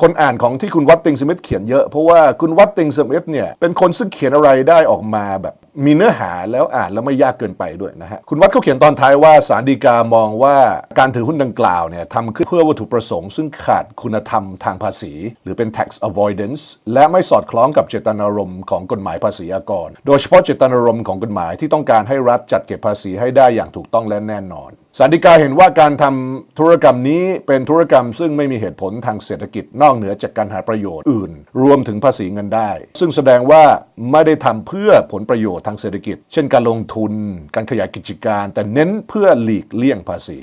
คนอ่านของที่คุณวัตติงสมิธเขียนเยอะ เพราะว่าคุณวัตติงสมิธเนี่ยเป็นคนซึ่งเขียนอะไรได้ออกมาแบบมีเนื้อหาแล้วอ่านแล้วไม่ยากเกินไปด้วยนะฮะคุณวัดเขาเขียนตอนท้ายว่าสารดีกามองว่าการถือหุ้นดังกล่าวเนี่ยทำขึ้นเพื่อวัตถุประสงค์ ซึ่งขาดคุณธรรมทางภาษี หรือเป็น tax avoidance และไม่สอดคล้องกับเจตนารมณ์ของกฎหมายภาษีอากร โดยเฉพาะเจตนารมณ์ของกฎหมายที่ต้องการให้รัฐจัดเก็บภาษีให้ได้อย่างถูกต้องและแน่นอนสารดีกาเห็นว่าการทำธุรกรรมนี้เป็นธุรกรรมซึ่งไม่มีเหตุผลทางเศรษฐกิจนอกเหนือจากการหาประโยชน์อื่น รวมถึงภาษีเงินได้ ซึ่งแสดงว่าไม่ได้ทำเพื่อผลประโยชน์ทางเศรษฐกิจ เช่นการลงทุน การขยายกิจการ แต่เน้นเพื่อหลีกเลี่ยงภาษี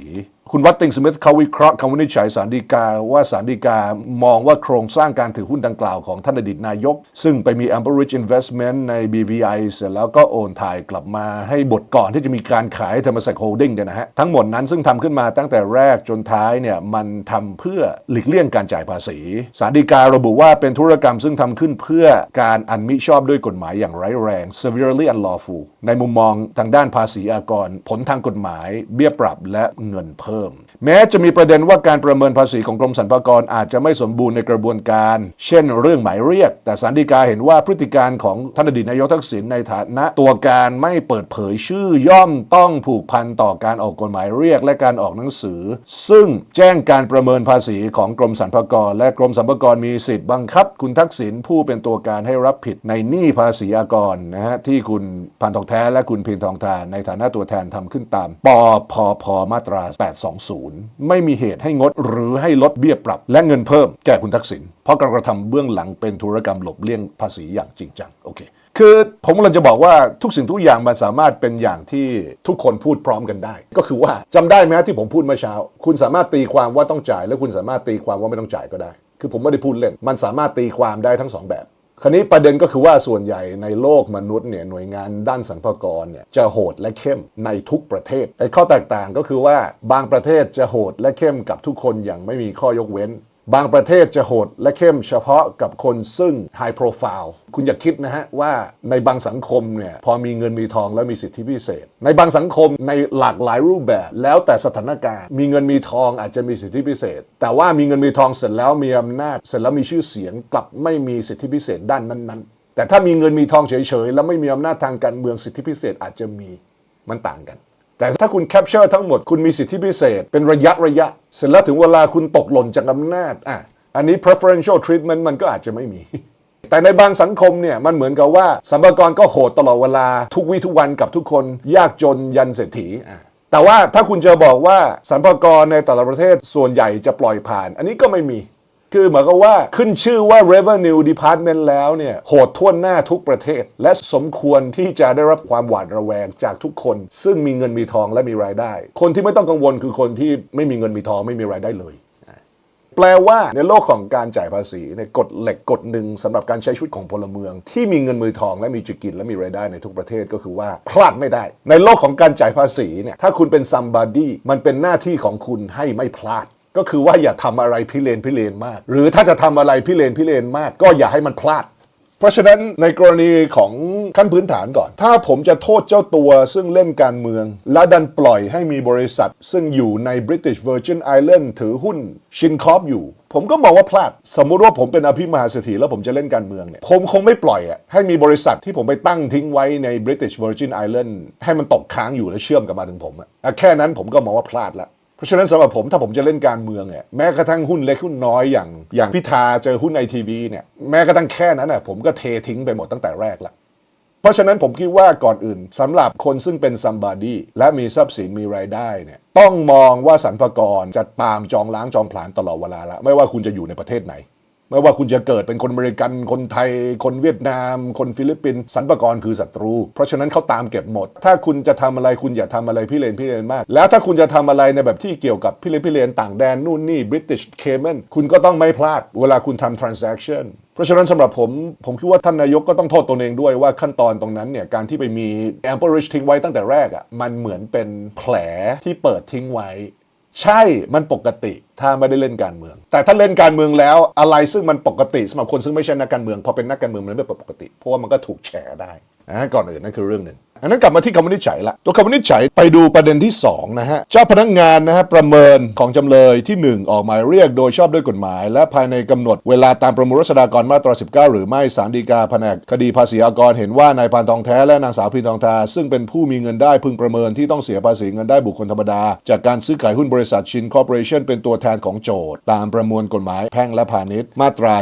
คุณวัตติงสมิธเขาวิเคราะห์คำวินิจฉัยสารดีกาว่าสารดีกามองว่าโครงสร้างการถือหุ้นดังกล่าวของท่านอดีตนายก ซึ่งไปมี Amber Rich Investment ใน BVI เสร็จแล้วก็โอนถ่ายกลับมาให้บทก่อนที่จะมีการขายธรรมศักดิ์โฮลดิ้งเนี่ยนะฮะ ทั้งหมดนั้นซึ่งทำขึ้นมาตั้งแต่แรกจนท้ายเนี่ยมันทำเพื่อหลีกเลี่ยงการจ่ายภาษี สารดีการะบุว่าเป็นธุรกรรมซึ่งทำขึ้นเพื่อการอันมิชอบด้วยกฎหมายอย่างร้ายแรง severely unlawful ในมุมมองทางด้านภาษีอากร ผลทางกฎหมาย เบี้ยปรับและเงินเพิ่มแม้จะมีประเด็นว่าการประเมินภาษีของกรมสรรพากรอาจจะไม่สมบูรณ์ในกระบวนการ เช่น เรื่องหมายเรียก แต่สารดีกาเห็นว่าพฤติการของท่านอดีตนายกทักษิณในฐานะตัวการไม่เปิดเผยชื่อย่อมต้องผูกพันต่อการออกกฎหมายเรียกและการออกหนังสือ ซึ่งแจ้งการประเมินภาษีของกรมสรรพากร และกรมสรรพากรมีสิทธิ์บังคับ คุณทักษิณผู้เป็นตัวการให้รับผิดในหนี้ภาษีอากรนะฮะที่คุณพันทองแท้และคุณเพียงทองทานในฐานะตัวแทนทำขึ้นตามปพพมาตรา 82 20 ไม่มีเหตุให้งดหรือให้ลดเบี้ยปรับ และเงินเพิ่มแก่คุณทักษิณเพราะการกระทำเบื้องหลังเป็นธุรกรรมหลบเลี่ยงภาษีอย่างจริงจังโอเคคือผมกำลังจะบอกว่าทุกสิ่งทุกอย่างมันสามารถเป็นอย่างที่ทุกคนพูดพร้อมกันได้ ก็คือว่าจำได้ไหมที่ผมพูดเมื่อเช้า คุณสามารถตีความว่าต้องจ่าย และคุณสามารถตีความว่าไม่ต้องจ่ายก็ได้ คือผมไม่ได้พูดเล่น มันสามารถตีความได้ทั้งสองแบบ คราวนี้ประเด็นก็คือว่าส่วนใหญ่ในโลกมนุษย์เนี่ยหน่วยงานด้านสรรพากรเนี่ยจะโหดและเข้มในทุกประเทศไอ้ข้อแตกต่างก็คือว่าบางประเทศจะโหดและเข้มกับทุกคนอย่างไม่มีข้อยกเว้น บางประเทศจะโหดและเข้มเฉพาะกับคนซึ่ง high profile คุณอย่าคิดนะฮะว่าในบางสังคมเนี่ยพอมีเงินมีทองแล้วมีสิทธิพิเศษ ในบางสังคมในหลากหลายรูปแบบ แล้วแต่สถานการณ์ มีเงินมีทองอาจจะมีสิทธิพิเศษ แต่ว่ามีเงินมีทองเสร็จแล้วมีอำนาจ เสร็จแล้วมีชื่อเสียงกลับไม่มีสิทธิพิเศษด้านนั้นๆ แต่ถ้ามีเงินมีทองเฉยๆแล้วไม่มีอำนาจทางการเมืองสิทธิพิเศษอาจจะมีมันต่างกัน แต่ถ้าคุณแคปเจอร์ทั้งหมดคุณมีสิทธิพิเศษ เป็นระยะระยะ เสร็จแล้วถึงเวลาคุณตกหล่นจากอำนาจอะอันนี้ preferential treatment มันก็อาจจะไม่มี แต่ในบางสังคมเนี่ย มันเหมือนกับว่าสัมภากรก็โหดตลอดเวลาทุกวี่ทุกวันกับทุกคนยากจนยันเศรษฐีอะแต่ว่าถ้าคุณจะบอกว่าสัมภากรในแต่ละประเทศส่วนใหญ่จะปล่อยผ่าน อันนี้ก็ไม่มี คือหมายความว่าขึ้นชื่อว่า revenue department แล้วเนี่ย โหดท่วนหน้าทุกประเทศ และสมควรที่จะได้รับความหวาดระแวงจากทุกคน ซึ่งมีเงินมีทองและมีรายได้ คนที่ไม่ต้องกังวลคือคนที่ไม่มีเงินมีทองไม่มีรายได้เลยแปลว่าในโลกของการจ่ายภาษีในกฎเหล็กกฎหนึ่งสำหรับการใช้ชีวิตของพลเมือง ที่มีเงินมือทองและมีจะกินและมีรายได้ในทุกประเทศก็คือว่าพลาดไม่ได้ ในโลกของการจ่ายภาษีเนี่ยถ้าคุณเป็น somebody มันเป็นหน้าที่ของคุณให้ไม่พลาด ก็คือว่าอย่าทำอะไรพิเรนพิเรนมาก หรือถ้าจะทำอะไรพิเรนพิเรนมาก ก็อย่าให้มันพลาด เพราะฉะนั้นในกรณีของขั้นพื้นฐานก่อน ถ้าผมจะโทษเจ้าตัวซึ่งเล่นการเมือง และดันปล่อยให้มีบริษัท ซึ่งอยู่ใน British Virgin Island ถือหุ้นชินคอปอยู่ผมก็มองว่าพลาด สมมุติว่าผมเป็นอภิมหาเศรษฐีแล้วผมจะเล่นการเมืองเนี่ย ผมคงไม่ปล่อยอะให้มีบริษัทที่ผมไปตั้งทิ้งไว้ใน British Virgin Island ให้มันตกค้างอยู่แล้วเชื่อมกลับมาถึงผมอะอะแค่นั้นผมก็มองว่าพลาดละ เพราะฉะนั้นสำหรับผมถ้าผมจะเล่นการเมืองเนี่ยแม้กระทั่งหุ้นเล็กหุ้นน้อยอย่างอย่างพิธาเจอหุ้นไอทีวีเนี่ยแม้กระทั่งแค่นั้นน่ะผมก็เททิ้งไปหมดตั้งแต่แรกละเพราะฉะนั้นผมคิดว่าก่อนอื่นสำหรับคนซึ่งเป็นซัมบาดีและมีทรัพย์สินมีรายได้เนี่ยต้องมองว่าสรรพากรจะตามจองล้างจองผลาญตลอดเวลาละไม่ว่าคุณจะอยู่ในประเทศไหน ไม่ว่าคุณจะเกิดเป็นคนอเมริกัน คนไทย คนเวียดนาม คนฟิลิปปินส์สรรพากรคือศัตรู เพราะฉะนั้นเขาตามเก็บหมด ถ้าคุณจะทำอะไรคุณอย่าทำอะไรพี่เลนพี่เลนมาก แล้วถ้าคุณจะทำอะไรในแบบที่เกี่ยวกับพี่เลนพี่เลนต่างแดนนู่นนี่ British Cayman คุณก็ต้องไม่พลาด เวลาคุณทำ transaction เพราะฉะนั้นสำหรับผมผมคิดว่าท่านนายกก็ต้องโทษตนเองด้วยว่าขั้นตอนตรงนั้นเนี่ยการที่ไปมี ample rich ทิ้งไว้ตั้งแต่แรกอะ่ะมันเหมือนเป็นแผลที่เปิดทิ้งไว้ ใช่มันปกติ ถ้าไม่ได้เล่นการเมือง แต่ถ้าเล่นการเมืองแล้วอะไรซึ่งมันปกติสำหรับคนซึ่งไม่ใช่นักการเมืองพอเป็นนักการเมืองมันไม่ปกติ เพราะว่ามันก็ถูกแฉได้นะก่อนอื่นนั่นคือเรื่องหนึ่งอันนั้นกลับมาที่คำวินิจฉัยละตัวคำวินิจฉัยไปดูประเด็นที่สองนะฮะเจ้าพนักงานนะฮะประเมินของจำเลยที่หนึ่งออกหมายเรียกโดยชอบด้วยกฎหมาย และภายในกำหนดเวลาตามประมวลรัษฎากรมาตรา 19 หรือไม่ศาลฎีกาแผนกคดีภาษีอากรเห็นว่านายพานทองแท้และนางสาวพินทองทา ซึ่งเป็นผู้มีเงินได้พึงประเมินที่ต้องเสียภาษีเงินได้บุคคลธรรมดา จากการซื้อขายหุ้นบริษัทชินคอร์ปอเรชั่นเป็นตัวแททนของโจทย์ ตามประมวลกฎหมายแพ่งและพาณิชย์มาตรา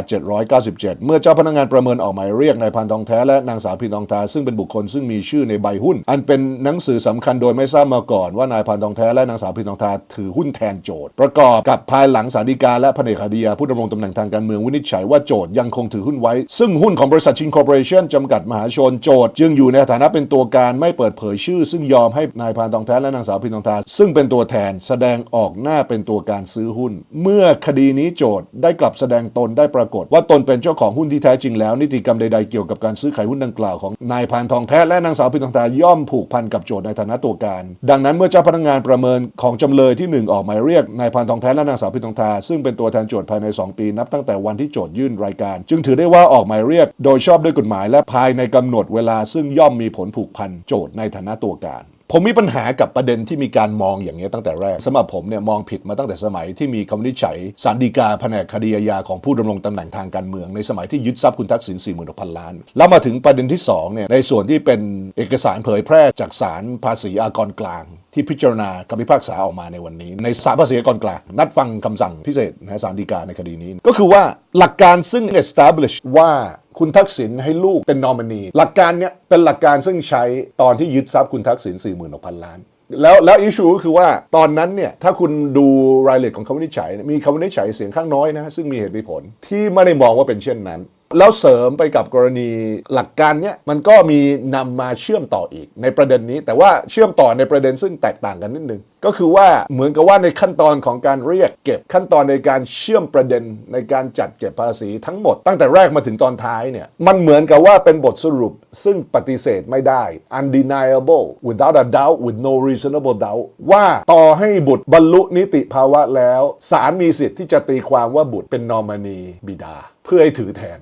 797 เมื่อเจ้าพนักงานประเมินออกหมายเรียกนายพานทองแท้และนางสาวพินทองทาซึ่งเป็นบุคคลซึ่งมีชื่อในใบหุ้น อันเป็นหนังสือสำคัญโดยไม่ทราบมาก่อนว่านายพานทองแท้และนางสาวพินทองทาถือหุ้นแทนโจทย์ ประกอบกับภายหลังสารดีกาและแผนกคดียาผู้ดำรงตำแหน่งทางการเมืองวินิจฉัยว่าโจทย์ยังคงถือหุ้นไว้ ซึ่งหุ้นของบริษัทชินคอร์ปอเรชั่นจำกัดมหาชนโจทย์จึงอยู่ในฐานะเป็นตัวการไม่เปิดเผยชื่อ ซึ่งยอมให้นายพานทองแท้และนางสาวพินทองทาซึ่งเป็นตัวแทนแสดงออกหน้าเป็นตัวการซื้อหุ้น เมื่อคดีนี้โจทย์ได้กลับแสดงตนได้ปรากฏ ว่าตนเป็นเจ้าของหุ้นที่แท้จริงแล้ว นิติกรรมใดๆเกี่ยวกับการซื้อขายหุ้นดังกล่าวของนายพานทองแท้และนางสาวพินทองทาย่อมผูกพันกับโจทย์ในฐานะตัวการ ดังนั้นเมื่อเจ้าพนักงานประเมินของจำเลยที่หนึ่งออกหมายเรียกนายพานทองแท้และนางสาวพินทองทาซึ่งเป็นตัวแทนโจทย์ภายใน 2 ปีนับตั้งแต่วันที่โจทย์ยื่นรายการ จึงถือได้ว่าออกหมายเรียก โดยชอบด้วยกฎหมาย และภายในกำหนดเวลาซึ่งย่อมมีผลผูกพันโจทย์ในฐานะตัวการ ผมมีปัญหากับประเด็นที่มีการมองอย่างนี้ตั้งแต่แรกสำหรับผมเนี่ยมองผิดมาตั้งแต่สมัยที่มีคำวินิจฉัยสารดีกาแผนกคดีอาญาของผู้ดำรงตำแหน่งทางการเมือง ในสมัยที่ยึดทรัพย์คุณทักษิณ46,000 ล้าน แล้วมาถึงประเด็นที่2เนี่ยในส่วนที่เป็นเอกสารเผยแพร่จากสารภาษีอากรกลาง ที่พิจารณาคำพิพากษาออกมาในวันนี้ ในศาลภาษีกรกลางนัดฟังคำสั่งพิเศษนะฮะศาลฎีกาในคดีนี้ ก็คือว่าหลักการซึ่ง establish ว่าคุณทักษิณให้ลูกเป็นนอมินี หลักการเนี้ยเป็นหลักการซึ่งใช้ตอนที่ยึดทรัพย์คุณทักษิณ46,000 ล้านแล้วแล้วอิชูก็คือว่าตอนนั้นเนี่ยถ้าคุณดูรายละเอียดของคำวินิจฉัยเนี่ยมีคำวินิจฉัยเสียงข้างน้อยนะ ซึ่งมีเหตุมีผลที่ไม่ได้มองว่าเป็นเช่นนั้น แล้วเสริมไปกับกรณีหลักการเนี้ยมันก็มีนำมาเชื่อมต่ออีกในประเด็นนี้ แต่ว่าเชื่อมต่อในประเด็นซึ่งแตกต่างกันนิดนึง ก็คือว่าเหมือนกับว่าในขั้นตอนของการเรียกเก็บขั้นตอนในการเชื่อมประเด็นในการจัดเก็บภาษีทั้งหมดตั้งแต่แรกมาถึงตอนท้ายเนี่ยมันเหมือนกับว่าเป็นบทสรุปซึ่งปฏิเสธไม่ได้ undeniable without a doubt with no reasonable doubt ว่าต่อให้บุตรบรรลุนิติภาวะแล้วศาลมีสิทธิ์ที่จะตีความว่าบุตรเป็นนอมินีบิดา เพื่อให้ถือแทน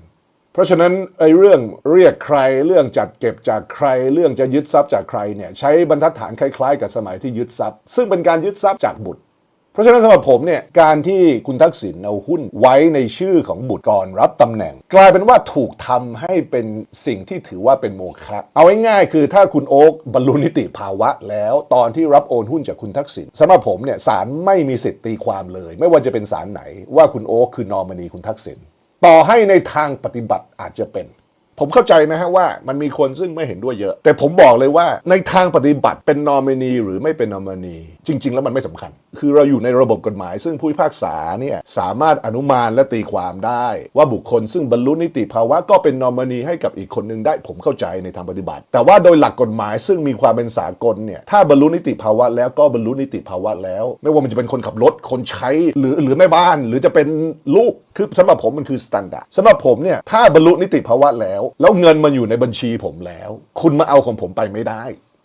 เพราะฉะนั้นไอ้เรื่องเรียกใครเรื่องจัดเก็บจากใคร เรื่องจะยึดทรัพย์จากใครเนี่ยใช้บรรทัดฐานคล้ายๆ กับสมัยที่ยึดทรัพย์ ซึ่งเป็นการยึดทรัพย์จากบุตร เพราะฉะนั้นสำหรับผมเนี่ยการที่คุณทักษิณเอาหุ้นไว้ในชื่อของบุตรก่อนรับตำแหน่ง กลายเป็นว่าถูกทำให้เป็นสิ่งที่ถือว่าเป็นโมฆะเอาง่ายๆคือถ้าคุณโอ๊กบรรลุนิติภาวะแล้วตอนที่รับโอนหุ้นจากคุณทักษิณสำหรับผมเนี่ยศาลไม่มีสิทธิ์ตีความเลย ไม่ว่าจะเป็นศาลไหนว่าคุณโอ๊กคือนอมินีคุณทักษิณ ต่อให้ในทางปฏิบัติอาจจะเป็น ผมเข้าใจนะฮะว่ามันมีคนซึ่งไม่เห็นด้วยเยอะ แต่ผมบอกเลยว่าในทางปฏิบัติเป็นนอมินีหรือไม่เป็นนอมินี จริง ๆ แล้วมันไม่สำคัญ คือเราอยู่ในระบบกฎหมาย ซึ่งผู้พิพากษาเนี่ยสามารถอนุมานและตีความได้ ว่าบุคคลซึ่งบรรลุนิติภาวะก็เป็นนอมินีให้กับอีกคนหนึ่งได้ผมเข้าใจในทางปฏิบัติ แต่ว่าโดยหลักกฎหมายซึ่งมีความเป็นสากลเนี่ยถ้าบรรลุนิติภาวะแล้วก็บรรลุนิติภาวะแล้ว ไม่ว่ามันจะเป็นคนขับรถคนใช้หรือหรือแม่บ้าน หรือจะเป็นลูกคือสำหรับผมมันคือสแตนดาร์ดสำหรับผมเนี่ยถ้าบรรลุนิติภาวะแล้วแล้วเงินมันอยู่ในบัญชีผมแล้ว คุณมาเอาของผมไปไม่ได้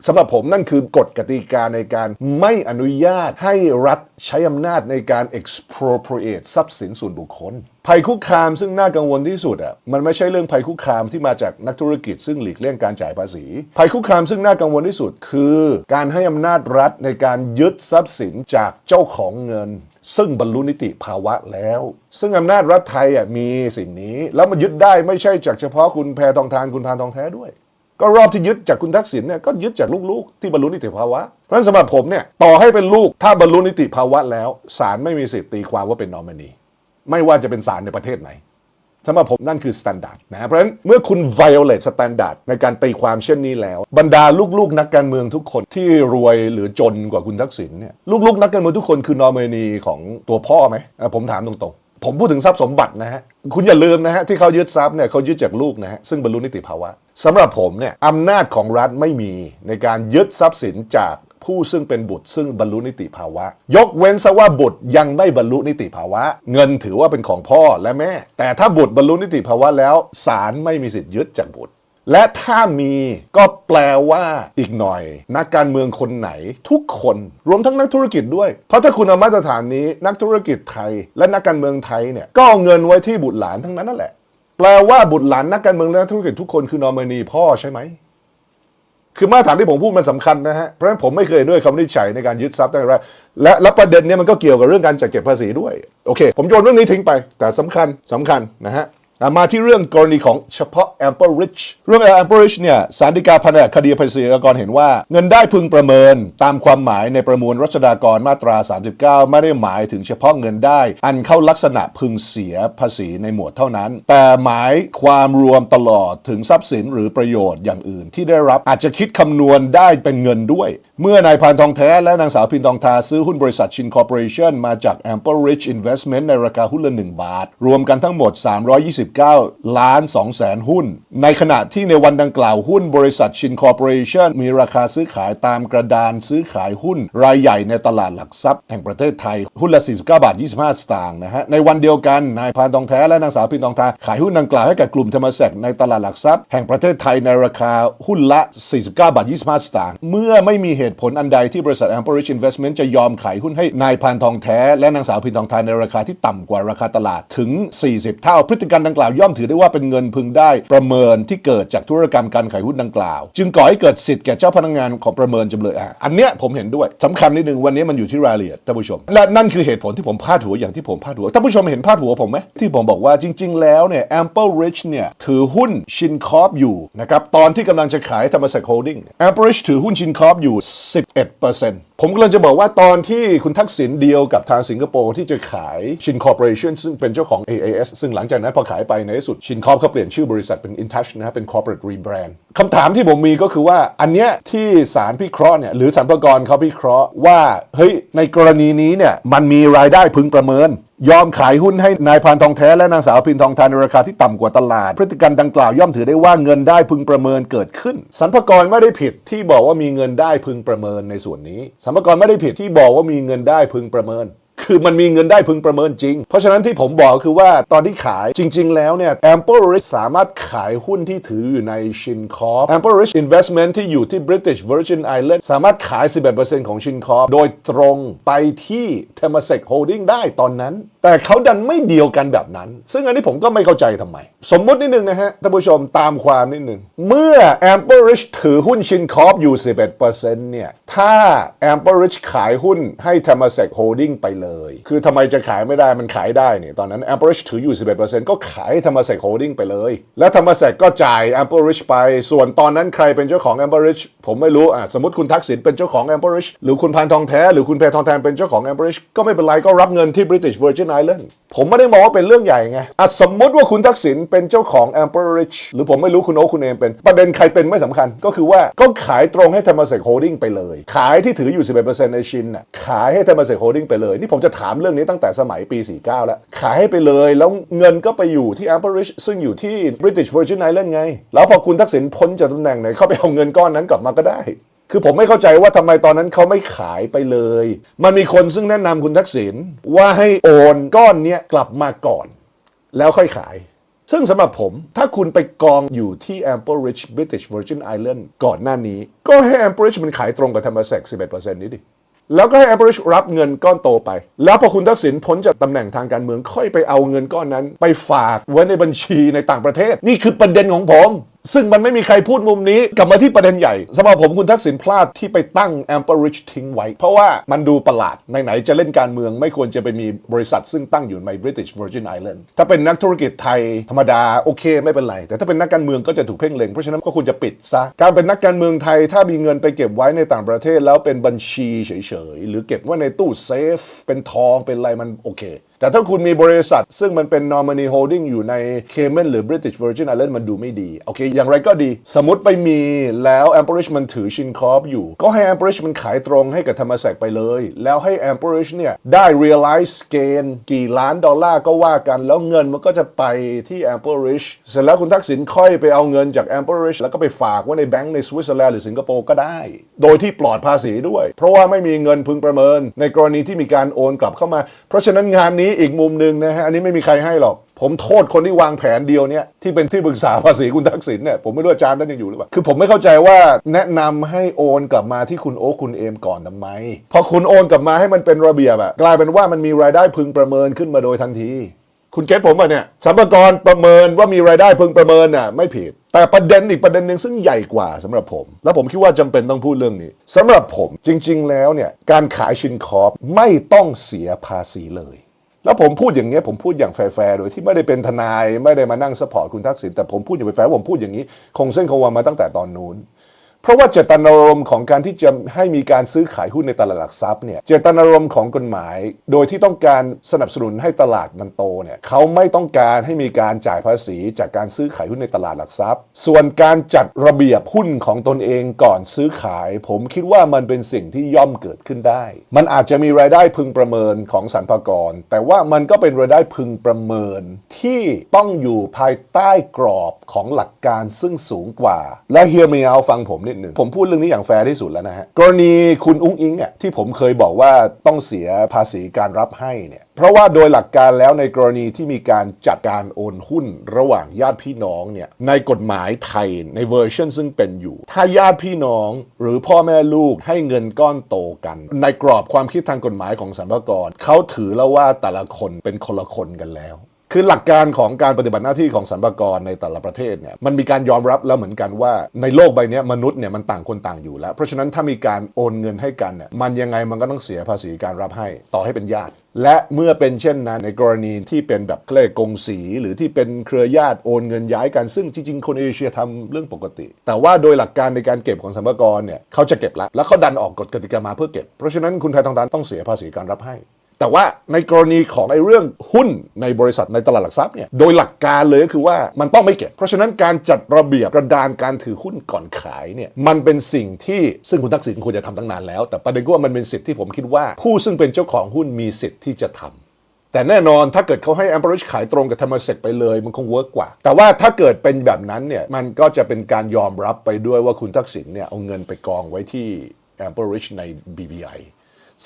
สำหรับผมนั่นคือกฎกติกาในการไม่อนุญาตให้รัฐใช้อำนาจในการ expropriate ทรัพย์สินส่วนบุคคล ภัยคุกคามซึ่งน่ากังวลที่สุดอะมันไม่ใช่เรื่องภัยคุกคามที่มาจากนักธุรกิจซึ่งหลีกเลี่ยงการจ่ายภาษี ภัยคุกคามซึ่งน่ากังวลที่สุดคือ การให้อำนาจรัฐในการยึดทรัพย์สินจากเจ้าของเงิน ซึ่งบรรลุนิติภาวะแล้ว ซึ่งอำนาจรัฐไทยอะมีสิ่งนี้ แล้วมันยึดได้ไม่ใช่จากเฉพาะคุณแพทองทานคุณพานทองแท้ด้วย ก็รอบที่ยึดจากคุณทักษิณเนี่ยก็ยึดจากลูกๆ ที่บรรลุนิติภาวะ เพราะฉะนั้นสำหรับผมเนี่ยต่อให้เป็นลูกถ้าบรรลุนิติภาวะแล้วศาลไม่มีสิทธิ์ตีความว่าเป็นนอมินีไม่ว่าจะเป็นศาลในประเทศไหนสำหรับผมนั่นคือสแตนดาร์ดนะเพราะฉะนั้นเมื่อคุณ violate standard ในการตีความเช่นนี้แล้ว บรรดาลูกๆ นักการเมืองทุกคนที่รวยหรือจนกว่าคุณทักษิณเนี่ยลูกๆ นักการเมืองทุกคนคือนอมินีของตัวพ่อไหมผมถามตรงๆ ผมพูดถึงทรัพย์สมบัตินะฮะ คุณอย่าลืมนะฮะ ที่เขายึดทรัพย์เนี่ยเขายึดจากลูกนะฮะ ซึ่งบรรลุนิติภาวะสำหรับผมเนี่ยอำนาจของรัฐไม่มีในการยึดทรัพย์สินจากผู้ซึ่งเป็นบุตรซึ่งบรรลุนิติภาวะ ยกเว้นซะว่าบุตรยังไม่บรรลุนิติภาวะ เงินถือว่าเป็นของพ่อและแม่ แต่ถ้าบุตรบรรลุนิติภาวะแล้วศาลไม่มีสิทธิ์ยึดจากบุตร และถ้ามีก็แปลว่าอีกหน่อย นักการเมืองคนไหนทุกคนรวมทั้งนักธุรกิจด้วย เพราะถ้าคุณเอามาตรฐานนี้นักธุรกิจไทย และนักการเมืองไทยเนี่ยก็เอาเงินไว้ที่บุตรหลานทั้งนั้นนั่นแหละ แปลว่าบุตรหลานนักการเมืองและนักธุรกิจทุกคนคือนอมินีพ่อใช่ไหมคือมาตรฐานที่ผมพูดมันสำคัญนะฮะเพราะฉะนั้นผมไม่เคยด้วยคำวินิจฉัยในการยึดทรัพย์ตั้งแต่แรกและและประเด็นเนี้มันก็เกี่ยวกับเรื่องการจัดเก็บภาษีด้วยโอเค ผมโยนเรื่องนี้ทิ้งไป แต่สำคัญสำคัญนะฮะ มาที่เรื่องกรณีของเฉพาะ Amber Rich เรื่อง Amber Rich เนี่ยสารดีกาแผนกคดีภาษีอากรเห็นว่า เงินได้พึงประเมินตามความหมายในประมวลรัชดากรมาตรา 39 ไม่ได้หมายถึงเฉพาะเงินได้ อันเข้าลักษณะพึงเสียภาษีในหมวดเท่านั้น แต่หมายความรวมตลอดถึงทรัพย์สินหรือประโยชน์อย่างอื่นที่ได้รับอาจจะคิดคำนวณได้เป็นเงินด้วย เมื่อนายพานทองแท้และนางสาวพินทองทาซื้อหุ้นบริษัทชินคอร์ปอเรชั่นมาจาก Amber Rich Investment ในราคาหุ้นละ1บาท รวมกันทั้งหมด329ล้าน2แสนหุ้น ในขณะที่ในวันดังกล่าวหุ้นบริษัทชินคอร์ปอเรชั่นมีราคาซื้อขายตามกระดานซื้อขายหุ้น รายใหญ่ในตลาดหลักทรัพย์แห่งประเทศไทย หุ้นละ 49 บาท 25 สตางค์นะฮะ ในวันเดียวกัน นายพานทองแท้และนางสาวพินทองทาขายหุ้นดังกล่าวให้กับกลุ่มธรรมแสกในตลาดหลักทรัพย์แห่งประเทศไทยในราคาหุ้นละ 49 บาท 25 สตางค์ เมื่อไม่มีเหตุผลอันใดที่บริษัท Amber Rich Investment จะยอมขายหุ้นให้นายพานทองแท้และนางสาวพินทองทาในราคาที่ต่ำกว่าราคาตลาดถึง 40 เท่าพฤติกรรมดังกล่าวย่อมถือได้ว่าเป็นเงินพึงได้ประเมินที่เกิดจากธุรกรรมการขายหุ้นดังกล่าว จึงก่อให้เกิดสิทธิ์แก่เจ้าพนักงานของประเมินจำเลยอะอันเนี้ยผมเห็นด้วยสำคัญนิดนึงวันนี้มันอยู่ที่รายละเอียดท่านผู้ชม และนั่นคือเหตุผลที่ผมพาดหัวอย่างที่ผมพาดหัวท่านผู้ชมเห็นพาดหัวผมไหมที่ผมบอกว่าจริง ๆ แล้วเนี่ย Ample Rich เนี่ยถือหุ้นชินคอปอยู่นะครับตอนที่กำลังจะขายธรรมศักดิ์โฮลดิ้ง Ample Rich ถือหุ้นชินคอปอยู่ 11% ผมกำลังจะบอกว่าตอนที่คุณทักษิณเดียวกับทางสิงคโปร์ที่จะขายชินคอร์ปอเรชั่นซึ่งเป็นเจ้าของ AAS ซึ่งหลังจากนั้นพอขายไปในที่สุดชินคอร์ปเขาเปลี่ยนชื่อบริษัทเป็น InTouch นะฮะเป็น corporate rebrand คำถามที่ผมมีก็คือว่าอันเนี้ยที่สารพิเคราะห์เนี่ยหรือสรรพากรเขาพิเคราะห์ว่าเฮ้ยในกรณีนี้เนี่ยมันมีรายได้พึงประเมิน ยอมขายหุ้นให้นายพานทองแท้และนางสาวพินทองทานในราคาที่ต่ำกว่าตลาด พฤติกรรมดังกล่าวย่อมถือได้ว่าเงินได้พึงประเมินเกิดขึ้นสรรพากรไม่ได้ผิดที่บอกว่ามีเงินได้พึงประเมินในส่วนนี้สสมรกรไม่ได้ผิดที่บอกว่ามีเงินได้พึงประเมิน คือมันมีเงินได้พึงประเมินจริง เพราะฉะนั้นที่ผมบอกคือว่าตอนที่ขายจริง ๆ แล้วเนี่ย Ample Rich สามารถขายหุ้นที่ถืออยู่ใน Shin Corp Ample Rich Investment ที่อยู่ที่ British Virgin Islands สามารถขาย 11%ของ Shin Corp โดยตรงไปที่ Temasek Holding ได้ตอนนั้น แต่เขาดันไม่เดียวกันแบบนั้น ซึ่งอันนี้ผมก็ไม่เข้าใจทำไม สมมุตินิดนึงนะฮะท่านผู้ชมตามความนิดนึงเมื่อ Ample Rich ถือหุ้น Shin Corp อยู่ 11%เนี่ยถ้า Ample Rich ขายหุ้นให้ Temasek Holding ไปเลยย คือทำไมจะขายไม่ได้มันขายได้เนี่ยตอนนั้น a m p e Rich ถืออยู่ 11%ก็ขายให้ Temasek Holding ไปเลย และ Temasek ก็จ่าย a m p e Rich ไป ส่วนตอนนั้นใครเป็นเจ้าของ a m p e Rich ผมไม่รู้อะสมมติคุณทักษิณเป็นเจ้าของ a m p e Rich หรือคุณพานทองแท้หรือคุณเพทองแทนเป็นเจ้าของ a m p e Rich ก็ไม่เป็นไรก็รับเงินที่ British Virgin Island ผมไม่ได้มองว่าเป็นเรื่องใหญ่ไงอะสมมติว่าคุณทักษิณเป็นเจ้าของ a m p e Rich หรือผมไม่รู้คุณโอ๊คคุณเอมเป็นประเด็นใครเป็นไม่สำคัญ ก็คือว่าก็ขายตรงให้ Temasek Holding ไปเลย ขายที่ถืออยู่ 11%ในชินน่ะขายให้ Temasek Holding ไปเลยนี่ผมจะถามเรื่องนี้ตั้งแต่สมัยปี 49 แล้ว ขายให้ไปเลย แล้วเงินก็ไปอยู่ที่ Amperich ซึ่งอยู่ที่ British Virgin Island ไง แล้วพอคุณทักษิณพ้นจากตำแหน่งไหนเขาไปเอาเงินก้อนนั้นกลับมาก็ได้ คือผมไม่เข้าใจว่าทำไมตอนนั้นเขาไม่ขายไปเลย มันมีคนซึ่งแนะนำคุณทักษิณว่าให้โอนก้อนเนี้ยกลับมาก่อน แล้วค่อยขายซึ่งสำหรับผมถ้าคุณไปกองอยู่ที่ Amperich British Virgin Island ก่อนหน้านี้ ก็ให้ Amperich มันขายตรงกับ Temasek 11%นี้ดิ แล้วก็ให้ Ample Rich รับเงินก้อนโตไป แล้วพอคุณทักษิณพ้นจากตำแหน่งทางการเมืองค่อยไปเอาเงินก้อนนั้น ไปฝากไว้ในบัญชีในต่างประเทศ นี่คือประเด็นของผม ซึ่งมันไม่มีใครพูดมุมนี้ กลับมาที่ประเด็นใหญ่สำหรับผมคุณทักษิณพลาดที่ไปตั้ง a m p e Rich ทิ้งไว้ เพราะว่ามันดูประหลาดไหนๆจะเล่นการเมืองไม่ควรจะไปมีบริษัท ซึ่งตั้งอยู่ใน British Virgin Island ถ้าเป็นนักธุรกิจไทยธรรมดาโอเคไม่เป็นไร แต่ถ้าเป็นนักการเมืองก็จะถูกเพ่งเล็งเพราะฉะนั้นก็ควรจะปิดซะการเป็นนักการเมืองไทยถ้ามีเงินไปเก็บไว้ในต่างประเทศแล้วเป็นบัญชีเฉยๆหรือเก็บไว้ในตู้เซฟเป็นทองเป็นอะไรมันโอเค แต่ถ้าคุณมีบริษัท ซึ่งมันเป็น nominee holding อยู่ใน Cayman หรือ British Virgin Island มันดูไม่ดี โอเค อย่างไรก็ดี สมมติไปมีแล้ว Amperage มันถือชินคอปอยู่ ก็ให้ Amperage มันขายตรงให้กับธรรม s สกไปเลย แล้วให้ Amperage เนี่ย ได้ realize gain กี่ล้านดอลลาร์ก็ว่ากัน แล้วเงินมันก็จะไปที่ Amperage เสร็จแล้วคุณทักษิณค่อยไปเอาเงินจาก Amperage แล้วก็ไปฝากไว้ในแบงก์ในสวิตเซอร์แลนด์หรือสิงคโปร์ก็ได้ โดยที่ปลอดภาษีด้วย เพราะว่าไม่มีเงินพึงประเมิน ในกรณีที่มีการโอนกลับเข้ามา เพราะฉะนั้นงานนี้อีกมุมหนึ่งนะฮะอันนี้ไม่มีใครให้หรอก ผมโทษคนที่วางแผนเดียวเนี่ยที่เป็นที่ปรึกษาภาษีคุณทักษิณเนี่ยผมไม่รู้อาจารย์นั้นยังอยู่หรือเปล่าคือผมไม่เข้าใจว่าแนะนำให้โอนกลับมาที่คุณโอ๊คคุณเอมก่อนทำไมพอคุณโอนกลับมาให้มันเป็นระเบียบอะกลายเป็นว่ามันมีรายได้พึงประเมินขึ้นมาโดยทันที คุณเก็ตผมป่ะเนี่ยสัมภากรประเมินว่ามีรายได้พึงประเมินน่ะไม่ผิด แต่ประเด็นอีกประเด็นหนึ่งซึ่งใหญ่กว่าสำหรับผม แล้วผมคิดว่าจำเป็นต้องพูดเรื่องนี้สำหรับผมจริง ๆ แล้วเนี่ยการขายชินคอปไม่ต้องเสียภาษีเลย แล้วผมพูดอย่างเงี้ยผมพูดอย่างแฟร์ๆโดยที่ไม่ได้เป็นทนายไม่ได้มานั่งสปอร์ตคุณทักษิณแต่ผมพูดอย่างแฟร์ผมพูดอย่างนี้ คงเส้นคงวามาตั้งแต่ตอนนู้น เพราะว่าเจตนารมณ์ของการที่จะให้มีการซื้อขายหุ้นในตลาดหลักทรัพย์เนี่ยเจตนารมณ์ของกฎหมาย โดยที่ต้องการสนับสนุนให้ตลาดมันโตเนี่ยเขาไม่ต้องการให้มีการจ่ายภาษีจากการซื้อขายหุ้นในตลาดหลักทรัพย์ ส่วนการจัดระเบียบหุ้นของตนเองก่อนซื้อขาย ผมคิดว่ามันเป็นสิ่งที่ย่อมเกิดขึ้นได้ มันอาจจะมีรายได้พึงประเมินของสรรพากร แต่ว่ามันก็เป็นรายได้พึงประเมินที่ต้องอยู่ภายใต้กรอบของหลักการซึ่งสูงกว่า และเฮียเมีเอาฟังผมนิดหนึ่งผมพูดเรื่องนี้อย่างแฟร์ที่สุดแล้วนะฮะกรณีคุณอุ้งอิงอะที่ผมเคยบอกว่าต้องเสียภาษีการรับให้เนี่ยเพราะว่าโดยหลักการแล้วในกรณีที่มีการจัดการโอนหุ้นระหว่างญาติพี่น้องเนี่ยในกฎหมายไทยในเวอร์ชันซึ่งเป็นอยู่ ถ้าญาติพี่น้องหรือพ่อแม่ลูกให้เงินก้อนโตกัน ในกรอบความคิดทางกฎหมายของสรรพากรเขาถือแล้วว่าแต่ละคนเป็นคนละคนกันแล้ว คือหลักการของการปฏิบัติหน้าที่ของสรรพากรในแต่ละประเทศเนี่ยมันมีการยอมรับแล้วเหมือนกันว่าในโลกใบนี้มนุษย์เนี่ยมันต่างคนต่างอยู่แล้ว เพราะฉะนั้นถ้ามีการโอนเงินให้กันเนี่ยมันยังไงมันก็ต้องเสียภาษีการรับให้ต่อให้เป็นญาติ และเมื่อเป็นเช่นนั้นในกรณีที่เป็นแบบเคลกงสี หรือที่เป็นเครือญาติโอนเงินย้ายกันซึ่งจริงๆคนเอเชียทำเรื่องปกติ แต่ว่าโดยหลักการในการเก็บของสรรพากรเนี่ยเขาจะเก็บละแล้วเขาดันออกกฎกติกามาเพื่อเก็บ เพราะฉะนั้นคุณไทยทองทานต้องเสียภาษีการรับให้ แต่ว่าในกรณีของไอ้เรื่องหุ้นในบริษัทในตลาดหลักทรัพย์เนี่ยโดยหลักการเลยก็คือว่ามันต้องไม่เก็บ เพราะฉะนั้นการจัดระเบียบกระดานการถือหุ้นก่อนขายเนี่ยมันเป็นสิ่งที่ซึ่งคุณทักษิณควรจะทำตั้งนานแล้ว แต่ประเด็นก็ว่ามันเป็นสิทธิ์ที่ผมคิดว่า ผู้ซึ่งเป็นเจ้าของหุ้นมีสิทธิ์ที่จะทำแต่แน่นอนถ้าเกิดเขาให้ a m b r i d g e ขายตรงกับธรรมเสกไปเลยมันคงเวิร์กกว่า แต่ว่าถ้าเกิดเป็นแบบนั้นเนี่ยมันก็จะเป็นการยอมรับไปด้วยว่าคุณทักษิณเนี่ยเอาเงินไปกองไว้ที่ a m b r i d g e ใน BVI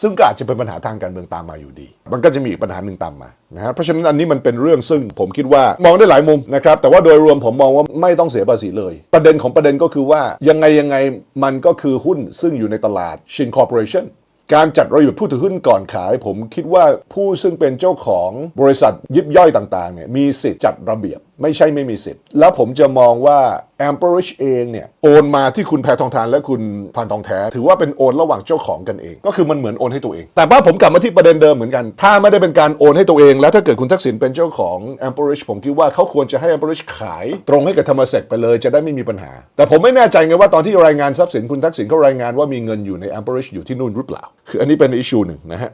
ซึ่งก็อาจจะเป็นปัญหาทางการเมืองตามมาอยู่ดี มันก็จะมีอีกปัญหาหนึ่งตามมานะฮะเพราะฉะนั้นอันนี้มันเป็นเรื่องซึ่งผมคิดว่ามองได้หลายมุมนะครับแต่ว่าโดยรวมผมมองว่าไม่ต้องเสียภาษีเลย ประเด็นของประเด็นก็คือว่ายังไงยังไงมันก็คือหุ้นซึ่งอยู่ในตลาดชินคอร์ปอเรชั่นการจัดระเบียบผู้ถือหุ้นก่อนขาย ผมคิดว่าผู้ซึ่งเป็นเจ้าของบริษัทยิบย่อยต่างๆเนี่ยมีสิทธิ์จัดระเบียบไม่ใช่ไม่มีสิทธิ์ แล้วผมจะมองว่า a m p e r i d g e เองเนี่ยโอนมาที่คุณแพทองทานและคุณพันทองแท้ ถือว่าเป็นโอนระหว่างเจ้าของกันเอง ก็คือมันเหมือนโอนให้ตัวเอง แต่ว่าผมกลับมาที่ประเด็นเดิมเหมือนกัน ถ้าไม่ได้เป็นการโอนให้ตัวเอง แล้วถ้าเกิดคุณทักษิณเป็นเจ้าของ a m p e r i d g e ผมคิดว่าเขาควรจะให้ a m p e r i d g e ขาย ตรงให้กับธรรมเสกไปเลยจะได้ไม่มีปัญหา แต่ผมไม่แน่ใจไงว่าตอนที่รายงานทรัพย์สินคุณทักษิณเขารายงานว่ามีเงินอยู่ใน a m p e r i d g e อยู่ที่นู่นหรือเปล่า คืออันนี้เป็นอิชชูหนึ่งนะฮะ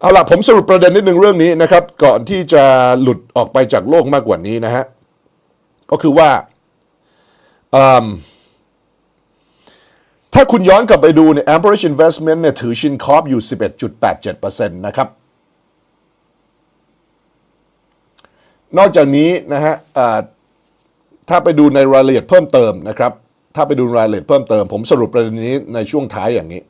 เอาล่ะผมสรุปประเด็นนิดนึงเรื่องนี้นะครับ ก่อนที่จะหลุดออกไปจากโลกมากกว่านี้นะฮะ ก็คือว่า ถ้าคุณย้อนกลับไปดูเนี่ย average investment เนี่ยถือชินคอปอยู่ 11.87%นะครับ นอกจากนี้นะฮะถ้าไปดูในรายละเอียดเพิ่มเติมนะครับ ถ้าไปดูรายละเอียดเพิ่มเติม ผมสรุปประเด็นนี้ในช่วงท้ายอย่างนี้